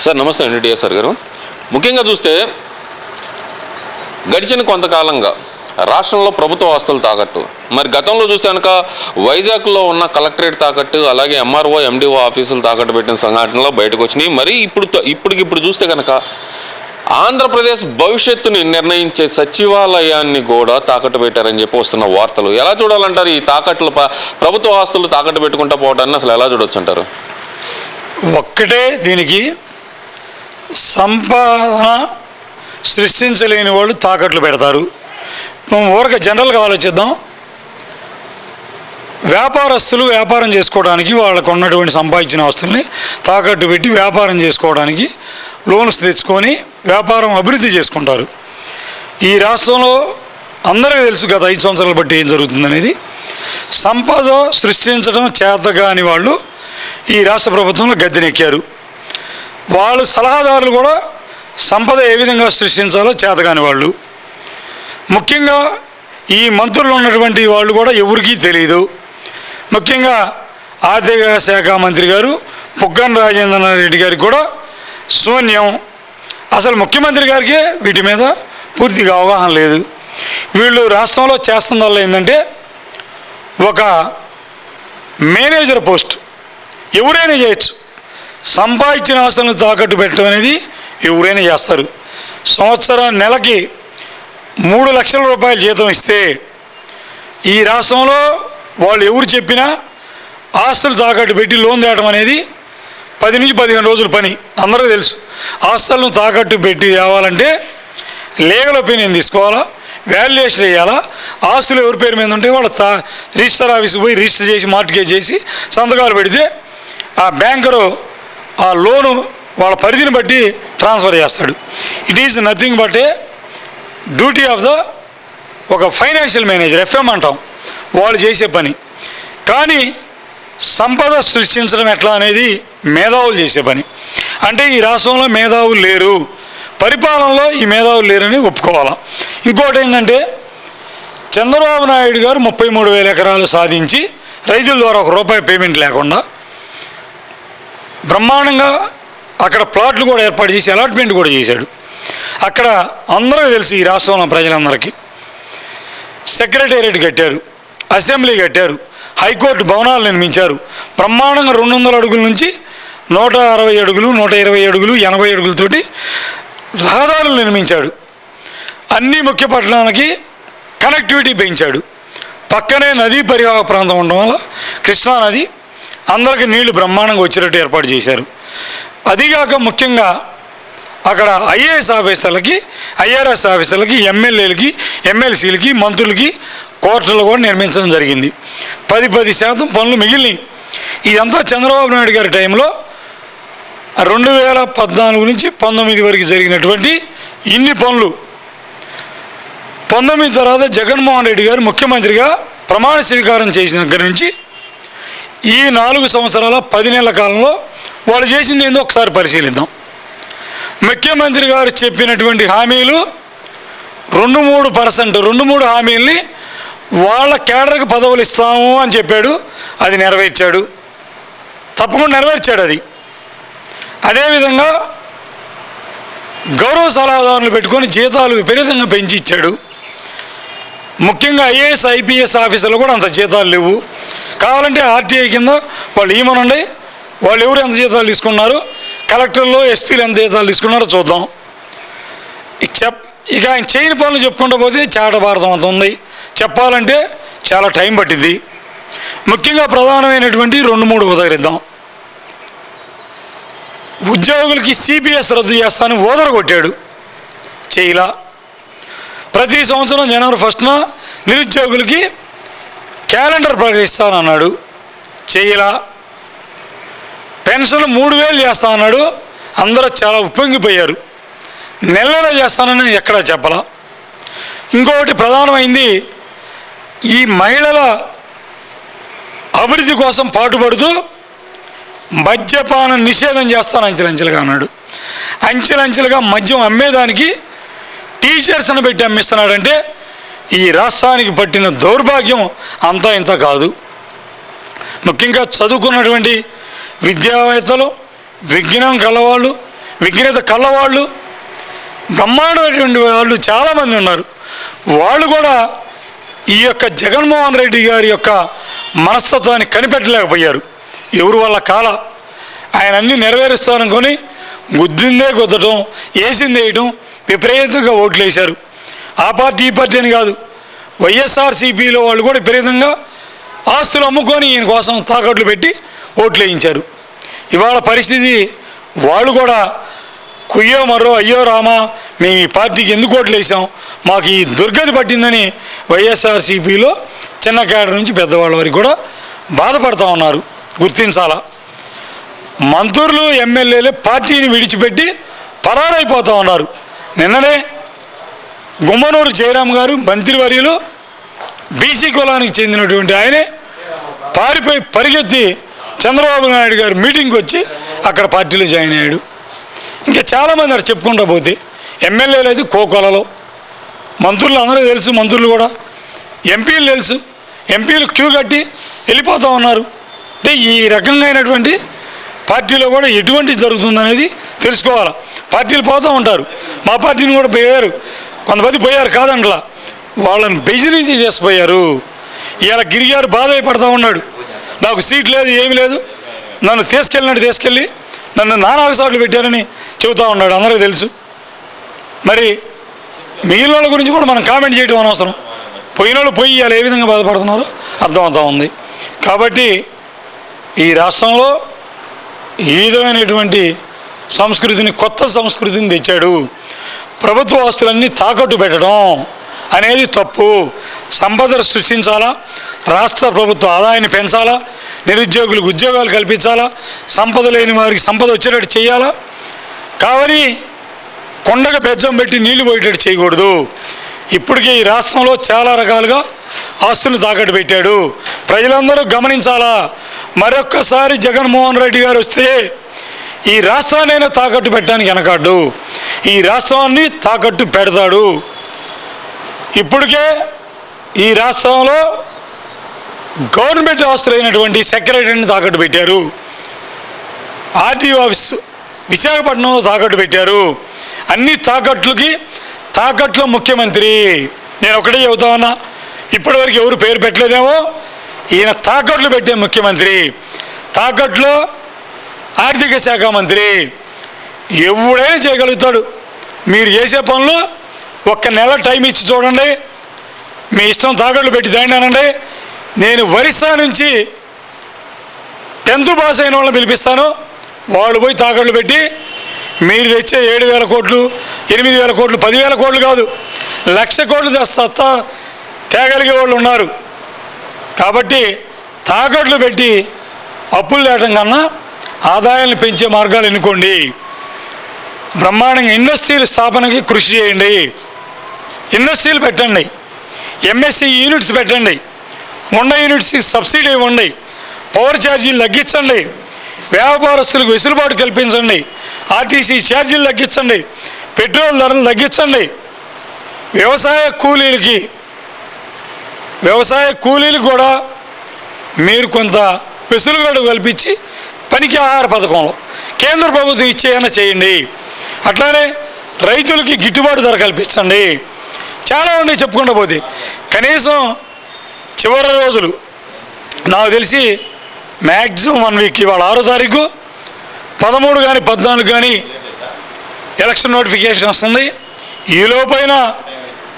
Sir నమస్తే అండి DSR గారు. ముఖ్యంగా చూస్తే గడిచిన కొంతకాలంగా రాష్ట్రంలో ప్రభుత్వ ఆస్తులు తాకట్టు మరి గతంలో చూస్తే కనుక వైజాగ్లో ఉన్న కలెక్టరేట్ తాకట్టు అలాగే ఎంఆర్ఓ ఎండిఓ ఆఫీసులు తాకట్టు పెట్టిన సంఘటనలో బయటకు వచ్చినాయి. మరి ఇప్పుడు ఇప్పటికిప్పుడు చూస్తే కనుక ఆంధ్రప్రదేశ్ భవిష్యత్తుని నిర్ణయించే సచివాలయాన్ని కూడా తాకట్టు పెట్టారని చెప్పి వస్తున్న వార్తలు. ఎలా చూడాలంటారు ఈ తాకట్లు ప- ప్రభుత్వ ఆస్తులు తాకట్టు పెట్టుకుంటా పోవడాన్ని అసలు ఎలా చూడొచ్చు అంటారు? ఒక్కటే దీనికి సంపాదన సృష్టించలేని వాళ్ళు తాకట్లు పెడతారు. ఊరక జనరల్గా ఆలోచిద్దాం. వ్యాపారస్తులు వ్యాపారం చేసుకోవడానికి వాళ్ళకు ఉన్నటువంటి సంపాదించిన ఆస్తుల్ని తాకట్టు పెట్టి వ్యాపారం చేసుకోవడానికి లోన్స్ తెచ్చుకొని వ్యాపారం అభివృద్ధి చేసుకుంటారు. ఈ రాష్ట్రంలో అందరికీ తెలుసు గత ఐదు సంవత్సరాలు బట్టి ఏం జరుగుతుందనేది. సంపద సృష్టించడం చేతగాని వాళ్ళు ఈ రాష్ట్ర ప్రభుత్వంలో గద్దెనెక్కారు. వాళ్ళు సలహాదారులు కూడా సంపద ఏ విధంగా సృష్టించాలో చేతగాని వాళ్ళు. ముఖ్యంగా ఈ మంత్రులు ఉన్నటువంటి వాళ్ళు కూడా ఎవరికీ తెలియదు ముఖ్యంగా ఆర్థిక శాఖ మంత్రి గారు పుగ్గన్ రాజేంద్రనాథ్ రెడ్డి గారికి కూడా శూన్యం. అసలు ముఖ్యమంత్రి గారికి వీటి మీద పూర్తిగా అవగాహన లేదు. వీళ్ళు రాష్ట్రంలో చేస్తున్న ఏంటంటే ఒక మేనేజర్ పోస్ట్. ఎవరైనా చేయొచ్చు. సంపాదించిన ఆస్తులను తాకట్టు పెట్టడం అనేది ఎవరైనా చేస్తారు. సంవత్సరం నెలకి మూడు లక్షల రూపాయలు జీతం ఇస్తే ఈ రాష్ట్రంలో వాళ్ళు ఎవరు చెప్పినా ఆస్తులు తాకట్టు పెట్టి లోన్ తేవడం అనేది పది నుంచి పదిహేను రోజుల పని. అందరికీ తెలుసు. ఆస్తులను తాకట్టు పెట్టి తేవాలంటే లీగల్ ఒపీనియన్ తీసుకోవాలా? వాల్యుయేషన్ వేయాలా? ఆస్తులు ఎవరి పేరు మీద ఉంటే వాళ్ళ తా రిజిస్టర్ ఆఫీస్కి పోయి రిజిస్టర్ చేసి మార్టిగేజ్ చేసి సంతకాలు పెడితే ఆ బ్యాంకరు ఆ లోను వాళ్ళ పరిధిని బట్టి ట్రాన్స్ఫర్ చేస్తాడు. It is nothing but a duty of the ఒక ఫైనాన్షియల్ మేనేజర్ ఎఫ్ఎం అంటాం. వాళ్ళు చేసే పని. కానీ సంపద సృష్టించడం ఎట్లా అనేది మేధావులు చేసే పని. అంటే ఈ రాష్ట్రంలో మేధావులు లేరు. పరిపాలనలో ఈ మేధావులు లేరని ఒప్పుకోవాలా. ఇంకోటి ఏంటంటే చంద్రబాబు నాయుడు గారు ముప్పై మూడు వేల ఎకరాలు సాధించి రైతుల ద్వారా ఒక రూపాయి పేమెంట్ లేకుండా బ్రహ్మాండంగా అక్కడ ప్లాట్లు కూడా ఏర్పాటు చేసి అలాట్మెంట్ కూడా చేశాడు. అక్కడ అందరికీ తెలుసు ఈ రాష్ట్రంలో ప్రజలందరికీ. సెక్రటేరియట్ కట్టారు అసెంబ్లీ కట్టారు హైకోర్టు భవనాలు నిర్మించారు. బ్రహ్మాండంగా రెండు వందల అడుగుల నుంచి నూట అరవై అడుగులు నూట ఇరవై అడుగులు ఎనభై అడుగులతోటి రహదారులు నిర్మించాడు. అన్ని ముఖ్య పట్టణాలకి కనెక్టివిటీ పెంచాడు. పక్కనే నదీ పరివాహక ప్రాంతం ఉండడం వల్ల కృష్ణానది అందరికి నీళ్ళు బ్రహ్మాండంగా వచ్చేటట్టు ఏర్పాటు చేశారు. అదిగాక ముఖ్యంగా అక్కడ ఐఏఎస్ ఆఫీసర్లకి ఐఆర్ఎస్ ఆఫీసర్లకి ఎమ్మెల్యేలకి ఎమ్మెల్సీలకి మంత్రులకి కోర్టులు కూడా నిర్మించడం జరిగింది. పది పది శాతం పనులు మిగిలినాయి. ఇదంతా చంద్రబాబు నాయుడు గారి టైంలో రెండు వేల పద్నాలుగు నుంచి పంతొమ్మిది వరకు జరిగినటువంటి ఇన్ని పనులు. పంతొమ్మిది తర్వాత జగన్మోహన్ రెడ్డి గారు ముఖ్యమంత్రిగా ప్రమాణ స్వీకారం చేసిన దగ్గర నుంచి ఈ నాలుగు సంవత్సరాల పది నెలల కాలంలో వాళ్ళు చేసింది ఏందో ఒకసారి పరిశీలిద్దాం. ముఖ్యమంత్రి గారు చెప్పినటువంటి హామీలు రెండు మూడు పర్సెంట్ రెండు మూడు హామీల్ని వాళ్ళ కేడర్కి పదవులు ఇస్తాము అని చెప్పాడు అది నెరవేర్చాడు. తప్పకుండా నెరవేర్చాడు అది. అదేవిధంగా గౌరవ సలహాదారులు పెట్టుకొని జీతాలు విపరీతంగా పెంచి ఇచ్చాడు. ముఖ్యంగా ఐఏఎస్ ఐపీఎస్ ఆఫీసర్లు కూడా అంత జీతాలు లేవు. కావాలంటే ఆర్టీఐ కింద వాళ్ళు ఏమనండి? వాళ్ళు ఎవరు ఎంత జీతాలు తీసుకున్నారు? కలెక్టర్లో ఎస్పీలు ఎంత జీతాలు తీసుకున్నారో చూద్దాం. ఇక చెప్ ఇక ఆయన చేయని పనులు చెప్పుకుంటూ పోతే చాట భారతం అంత ఉంది. చెప్పాలంటే చాలా టైం పట్టింది ముఖ్యంగా ప్రధానమైనటువంటి రెండు మూడు ఉదగరిద్దాం ఉద్యోగులకి సిపిఎస్ రద్దు చేస్తానని ఓదర కొట్టాడు. చేయలా. ప్రతి సంవత్సరం జనవరి ఫస్ట్న నిరుద్యోగులకి క్యాలెండర్ ప్రకటిస్తానన్నాడు. చేయలా పెన్షన్ మూడు వేలు చేస్తా అన్నాడు అందరూ చాలా ఉప్పొంగిపోయారు. నెల నెల చేస్తానని ఎక్కడా చెప్పలా. ఇంకొకటి ప్రధానమైంది ఈ మహిళల అభివృద్ధి కోసం పాటుపడుతూ మద్యపాన నిషేధం చేస్తాను అంచెలంచెలుగా అన్నాడు. అంచెలంచెలుగా మద్యం అమ్మేదానికి టీచర్స్ని పెట్టి అమ్మిస్తున్నాడంటే ఈ రాష్ట్రానికి పట్టిన దౌర్భాగ్యం అంతా ఇంత కాదు. ముఖ్యంగా చదువుకున్నటువంటి విద్యావేత్తలు విజ్ఞానం కలవాళ్ళు విఘ్నత కళ్ళవాళ్ళు బ్రహ్మాండమైనటువంటి వాళ్ళు చాలామంది ఉన్నారు. వాళ్ళు కూడా ఈ యొక్క జగన్మోహన్ రెడ్డి గారి యొక్క మనస్తత్వాన్ని కనిపెట్టలేకపోయారు. ఎవరు వాళ్ళ కాల? ఆయన అన్నీ నెరవేరుస్తారనుకొని గుద్దిందే గుద్దటం వేసింది వేయటం విపరీతంగా ఓట్లు వేశారు ఆ పార్టీ ఈ పార్టీ అని కాదు. వైఎస్ఆర్సీపీలో వాళ్ళు కూడా విపరీతంగా ఆస్తులు అమ్ముకొని ఈయన కోసం తాకట్లు పెట్టి ఓట్లు వేయించారు. ఇవాళ పరిస్థితి వాళ్ళు కూడా కుయ్యో మరో అయ్యో రామా మేము ఈ పార్టీకి ఎందుకు ఓట్లు వేసాం? మాకు ఈ దుర్గతి పట్టిందని వైఎస్ఆర్సీపీలో చిన్న క్యాడర్ నుంచి పెద్దవాళ్ళ వరకు కూడా బాధపడతా ఉన్నారు గుర్తించాలా. మంత్రులు ఎమ్మెల్యేలు పార్టీని విడిచిపెట్టి పరారైపోతూ ఉన్నారు. నిన్ననే గుమ్మనూరు జయరాం గారు మంత్రివర్యులు బీసీ కులానికి చెందినటువంటి ఆయనే పారిపోయి పరిగెత్తి చంద్రబాబు నాయుడు గారు మీటింగ్కి వచ్చి అక్కడ పార్టీలో జాయిన్ అయ్యాడు. ఇంకా చాలామంది అక్కడ చెప్పుకుంటా పోతే ఎమ్మెల్యేలు అయితే కోకొలలో. మంత్రులు అందరూ తెలుసు మంత్రులు కూడా. ఎంపీలు తెలుసు. ఎంపీలు క్యూ కట్టి వెళ్ళిపోతూ ఉన్నారు. అంటే ఈ రకంగా అయినటువంటి పార్టీలో కూడా ఎటువంటి జరుగుతుందనేది తెలుసుకోవాలి? పార్టీలు పోతూ ఉంటారు. మా పార్టీని కూడా పోయారు. కొంతమంది పోయారు కాదంట్లా. వాళ్ళని బెజిరించి చేసిపోయారు. ఇవాళ గిరిగారు బాధ పడతా ఉన్నాడు. నాకు సీట్ లేదు ఏమీ లేదు. నన్ను తీసుకెళ్ళినట్టు తీసుకెళ్ళి నన్ను నానాకు సార్లు పెట్టారని చెబుతూ ఉన్నాడు. అందరికీ తెలుసు. మరి మిగిలిన వాళ్ళ గురించి కూడా మనం కామెంట్ చేయడం అనవసరం. పోయిన వాళ్ళు పోయి ఇవాళ ఏ విధంగా బాధపడుతున్నారో అర్థమవుతా ఉంది. కాబట్టి ఈ రాష్ట్రంలో ఈ విధమైనటువంటి సంస్కృతిని కొత్త సంస్కృతిని తెచ్చాడు. ప్రభుత్వ ఆస్తులన్నీ తాకట్టు పెట్టడం అనేది తప్పు. సంపదను సృష్టించాలా? రాష్ట్ర ప్రభుత్వ ఆదాయాన్ని పెంచాలా? నిరుద్యోగులకు ఉద్యోగాలు కల్పించాలా? సంపద లేని వారికి సంపద వచ్చేటట్టు చేయాలా? కావని కొండకు బెజ్జం పెట్టి నీళ్ళు పోయేటట్టు చేయకూడదు. ఇప్పటికే ఈ రాష్ట్రంలో చాలా రకాలుగా ఆస్తులు తాకట్టు పెట్టాడు. ప్రజలందరూ గమనించాలా? మరొక్కసారి జగన్మోహన్ రెడ్డి గారు వస్తే ఈ రాష్ట్రాన్నైనా తాకట్టు పెట్టడానికి వెనకాడు ఈ రాష్ట్రాన్ని తాకట్టు పెడతాడు. ఇప్పటికే ఈ రాష్ట్రంలో గవర్నమెంట్ ఆస్తులైనటువంటి సెక్రటరీని తాకట్టు పెట్టారు. ఆర్టీఓ ఆఫీస్ విశాఖపట్నంలో తాకట్టు పెట్టారు. అన్ని తాకట్లకి తాకట్లో ముఖ్యమంత్రి. నేను ఒకటే చెబుతా ఉన్నా ఇప్పటివరకు ఎవరు పేరు పెట్టలేదేమో? ఈయన తాకట్లు పెట్టే ముఖ్యమంత్రి. తాకట్లో ఆర్థిక శాఖ మంత్రి ఎవడైనా చేయగలుగుతాడు. మీరు చేసే పనులు ఒక్క నెల టైం ఇచ్చి చూడండి. మీ ఇష్టం తాకట్లు పెట్టి తాండానండి నేను ఒరిస్సా నుంచి టెన్త్ పాస్ అయిన వాళ్ళని పిలిపిస్తాను. వాళ్ళు పోయి తాకట్లు పెట్టి మీరు తెచ్చే ఏడు వేల కోట్లు ఎనిమిది వేల కోట్లు పదివేల కోట్లు కాదు. లక్ష కోట్లు తెస్తా తేగలిగే వాళ్ళు ఉన్నారు. కాబట్టి తాకట్లు పెట్టి అప్పులు తేయటం కన్నా ఆదాయాన్ని పెంచే మార్గాలు ఎన్నుకోండి. బ్రహ్మాండంగా ఇండస్ట్రీల స్థాపనకి కృషి చేయండి. ఇండస్ట్రీలు పెట్టండి. ఎంఎస్సి యూనిట్స్ పెట్టండి. ఉన్న యూనిట్స్కి సబ్సిడీ ఇవ్వండి. పవర్ ఛార్జీలు తగ్గించండి. వ్యాపారస్తులకు వెసులుబాటు కల్పించండి. ఆర్టీసీ ఛార్జీలు తగ్గించండి. పెట్రోల్ ధరలు తగ్గించండి. వ్యవసాయ కూలీలకి వ్యవసాయ కూలీలు కూడా మీరు కొంత వెసులుబాటు కల్పించి పనికి ఆహార పథకంలో కేంద్ర ప్రభుత్వం ఇచ్చేయన చేయండి. అట్లానే రైతులకి గిట్టుబాటు ధర కల్పించండి. చాలా ఉన్నాయి చెప్పుకుంటూ పోతే. కనీసం చివరి రోజులు నాకు తెలిసి మ్యాక్సిమం వన్ వీక్ ఇవాళ ఆరో తారీఖు పదమూడు కానీ పద్నాలుగు కానీ ఎలక్షన్ నోటిఫికేషన్ వస్తుంది. ఈలోపైన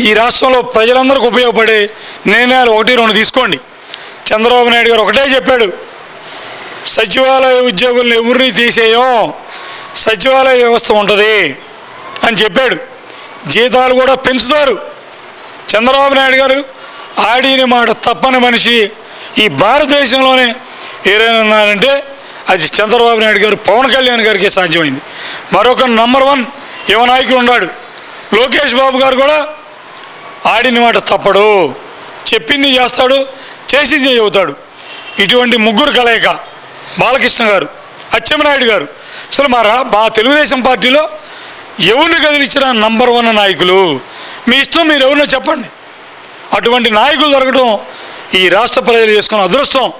ఈ రాష్ట్రంలో ప్రజలందరికీ ఉపయోగపడే నిర్ణయాలు ఒకటి రెండు తీసుకోండి. చంద్రబాబు నాయుడు గారు ఒకటే చెప్పాడు సచివాలయ ఉద్యోగులను ఎవరిని తీసేయం సచివాలయ వ్యవస్థ ఉంటుంది అని చెప్పాడు. జీతాలు కూడా పెంచుతారు. చంద్రబాబు నాయుడు గారు ఆడిన మాట తప్పని మనిషి ఈ భారతదేశంలోనే ఏదైనా ఉన్నారంటే అది చంద్రబాబు నాయుడు గారు పవన్ కళ్యాణ్ గారికి సాధ్యమైంది. మరొక నంబర్ వన్ యువ నాయకుడు ఉన్నాడు. లోకేష్ బాబు గారు కూడా ఆడిన మాట తప్పడు. చెప్పింది చేస్తాడు చేసింది చెబుతాడు. ఇటువంటి ముగ్గురు కలయిక బాలకృష్ణ గారు అచ్చెన్నాయుడు గారు. అసలు మా మా తెలుగుదేశం పార్టీలో ఎవరిని కదిలించిన నంబర్ వన్ నాయకులు? మీ ఇష్టం మీరు ఎవరినో చెప్పండి. అటువంటి నాయకులు దొరకడం ఈ రాష్ట్ర ప్రజలు చేసుకున్న అదృష్టం.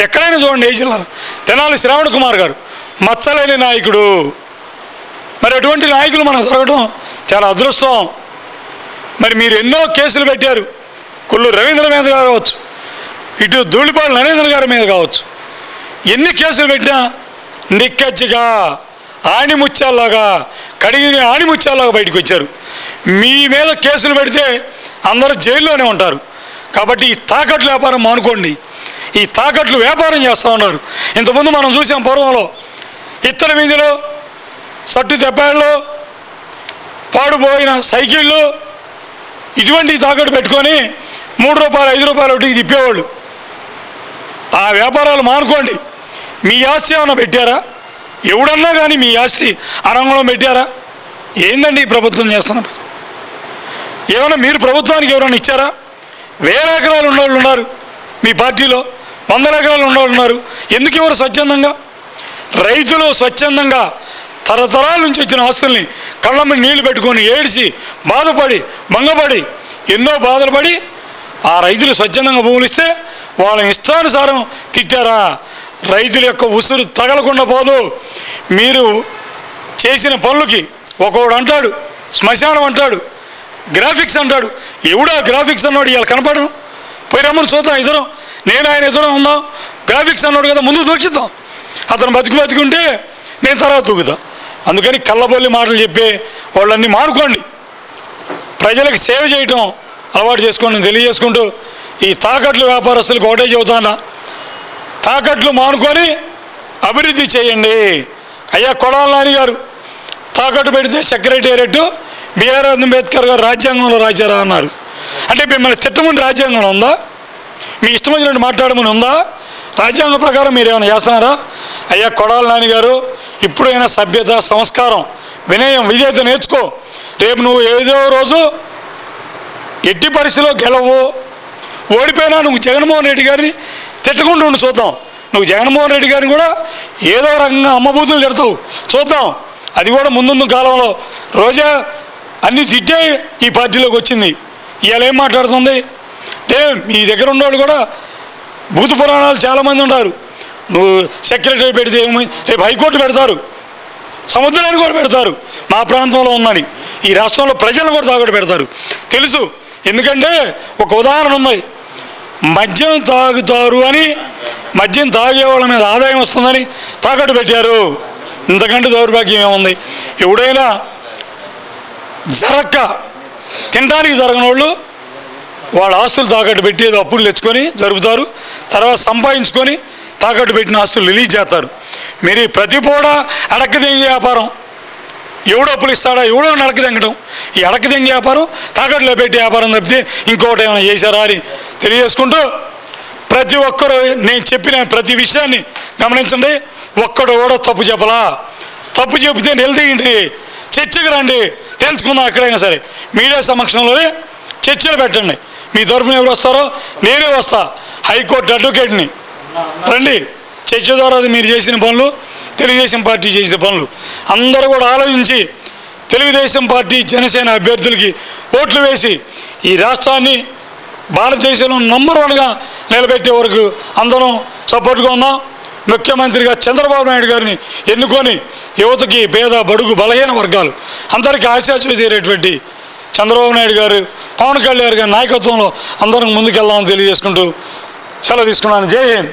ఎక్కడైనా చూడండి ఏ జిల్లా? తెనాలి శ్రావణ్ కుమార్ గారు మచ్చలేని నాయకుడు. మరి అటువంటి నాయకులు మనకు దొరకడం చాలా అదృష్టం. మరి మీరు ఎన్నో కేసులు పెట్టారు. కొల్లు రవీంద్ర మీద కావచ్చు ఇటు ధూళిపాడు నరేంద్ర గారి మీద కావచ్చు. ఎన్ని కేసులు పెట్టినా నిక్కచ్చిగా ఆణిముత్యాల్లాగా కడిగిన ఆణిముత్యాల్లాగా బయటకు వచ్చారు. మీ మీద కేసులు పెడితే అందరూ జైల్లోనే ఉంటారు. కాబట్టి ఈ తాకట్లు వ్యాపారం మానుకోండి. ఈ తాకట్లు వ్యాపారం చేస్తూ ఉన్నారు. ఇంతకుముందు మనం చూసాం పూర్వంలో ఇత్తడి వీధిలో సట్టు తెప్పాళ్ళు పాడుపోయిన సైకిళ్ళు ఇటువంటి తాకట్టు పెట్టుకొని మూడు రూపాయలు ఐదు రూపాయలు ఒకటి తిప్పేవాళ్ళు. ఆ వ్యాపారాలు మానుకోండి. మీ ఆస్తి ఏమైనా పెట్టారా? ఎవడన్నా కానీ మీ ఆస్తి అనంగంలో పెట్టారా? ఏందండి ఈ ప్రభుత్వం చేస్తున్నది? ఏమైనా మీరు ప్రభుత్వానికి ఎవరైనా ఇచ్చారా? వేల ఎకరాలు ఉన్నవాళ్ళు ఉన్నారు మీ పార్టీలో వందల ఎకరాలు ఉన్నవాళ్ళు ఉన్నారు. ఎందుకు ఎవరు స్వచ్ఛందంగా? రైతులు స్వచ్ఛందంగా తరతరాల నుంచి వచ్చిన ఆస్తుల్ని కళ్ళ మీద నీళ్ళు పెట్టుకొని ఏడిచి బాధపడి భంగపడి ఎన్నో బాధలు పడి ఆ రైతులు స్వచ్ఛందంగా భూములు ఇస్తే వాళ్ళ ఇష్టానుసారం తిట్టారా? రైతుల యొక్క ఉసురు తగలకుండా పోదు. మీరు చేసిన పనులకి ఒకడు అంటాడు శ్మశానం అంటాడు గ్రాఫిక్స్ అంటాడు. ఎవడా గ్రాఫిక్స్ అన్నాడు ఇవాళ కనపడను పోయి రమ్మని చూద్దాం ఇద్దరం. నేను ఆయన ఇద్దరం ఉందాం గ్రాఫిక్స్ అన్నాడు కదా ముందు దూకిద్దాం. అతను బతికి బతికుంటే నేను తర్వాత దూకుతా. అందుకని కళ్ళబొల్లి మాటలు చెప్పే వాళ్ళన్నీ మానుకోండి. ప్రజలకు సేవ చేయటం అలవాటు చేసుకోండి తెలియజేసుకుంటూ ఈ తాకట్లు వ్యాపారస్తులకు ఒకటే చెబుతానా? తాకట్లు మానుకొని అభివృద్ధి చేయండి. అయ్యా కొడాల నాని గారు తాకట్టు పెడితే సెక్రటేరియట్ బిఆర్ అంబేద్కర్ గారు రాజ్యాంగంలో రాజారా అన్నారు. అంటే మిమ్మల్ని తిట్టమని రాజ్యాంగంలో ఉందా? మీ ఇష్టం వచ్చినట్టు మాట్లాడమని ఉందా? రాజ్యాంగం ప్రకారం మీరు ఏమైనా చేస్తున్నారా? అయ్యా కొడాల నాని గారు ఇప్పుడైనా సభ్యత సంస్కారం వినయం విధేయత నేర్చుకో. రేపు నువ్వు ఏదో రోజు ఎట్టి పరిస్థితిలో గెలవు. ఓడిపోయినా నువ్వు జగన్మోహన్ రెడ్డి గారిని తిట్టకుండా ఉండి చూద్దాం. నువ్వు జగన్మోహన్ రెడ్డి గారిని కూడా ఏదో రకంగా అమ్మబూతులు తిడతావు. చూద్దాం. అది కూడా ముందుందు కాలంలో. రోజా అన్ని తిట్టే ఈ పార్టీలోకి వచ్చింది. ఇవాళ ఏం మాట్లాడుతుంది? అంటే మీ దగ్గర ఉన్నవాళ్ళు కూడా భూత పురాణాలు చాలామంది ఉంటారు. నువ్వు సెక్రటరీ పెడితే ఏమి? రేపు హైకోర్టు పెడతారు. సముద్రాన్ని కూడా పెడతారు. మా ప్రాంతంలో ఉందని. ఈ రాష్ట్రంలో ప్రజలను కూడా తాగట్టు పెడతారు. తెలుసు. ఎందుకంటే ఒక ఉదాహరణ ఉంది. మద్యం తాగుతారు అని మద్యం తాగే వాళ్ళ మీద ఆదాయం వస్తుందని తాకట్టు పెట్టారు. ఇంతకంటే దౌర్భాగ్యం ఏముంది? ఎవడైనా జరక్క తినడానికి జరగని వాళ్ళు వాళ్ళ ఆస్తులు తాకట్టు పెట్టి ఏదో అప్పులు తెచ్చుకొని జరుపుతారు. తర్వాత సంపాదించుకొని తాకట్టు పెట్టిన ఆస్తులు రిలీజ్ చేస్తారు. మీరు ప్రతి పూట అడక్కదే వ్యాపారం. ఎవడో అప్పులు ఇస్తాడా ఎవడో నడక తెంగటం ఈ అడక వ్యాపారం తాకట్లో పెట్టి వ్యాపారం తప్పితే ఇంకోటి ఏమైనా చేశారా అని తెలియజేసుకుంటూ ప్రతి ఒక్కరు నేను చెప్పిన ప్రతి విషయాన్ని గమనించండి. ఒక్కడు కూడా తప్పు చెప్పలా. తప్పు చెబితే నిలదీయండి చర్చకు రండి. తెలుసుకుందాం ఎక్కడైనా సరే. మీడియా సమక్షంలోనే చర్చలు పెట్టండి. మీ తరఫున ఎవరు వస్తారో నేనే వస్తా. హైకోర్టు అడ్వకేట్ని. రండి. చర్చ ద్వారా అది మీరు చేసిన పనులు తెలుగుదేశం పార్టీ చేసిన పనులు. అందరూ కూడా ఆలోచించి తెలుగుదేశం పార్టీ జనసేన అభ్యర్థులకి ఓట్లు వేసి ఈ రాష్ట్రాన్ని భారతదేశంలో నంబర్ వన్గా నిలబెట్టే వరకు అందరం సపోర్ట్గా ఉందాం ముఖ్యమంత్రిగా చంద్రబాబు నాయుడు గారిని ఎన్నుకొని యువతకి పేద బడుగు బలహీన వర్గాలు అందరికీ ఆశ చూసేటటువంటి చంద్రబాబు నాయుడు గారు పవన్ కళ్యాణ్ గారి నాయకత్వంలో అందరం ముందుకెళ్దామని తెలియజేసుకుంటూ సెలవు తీసుకున్నాను. జై హింద్.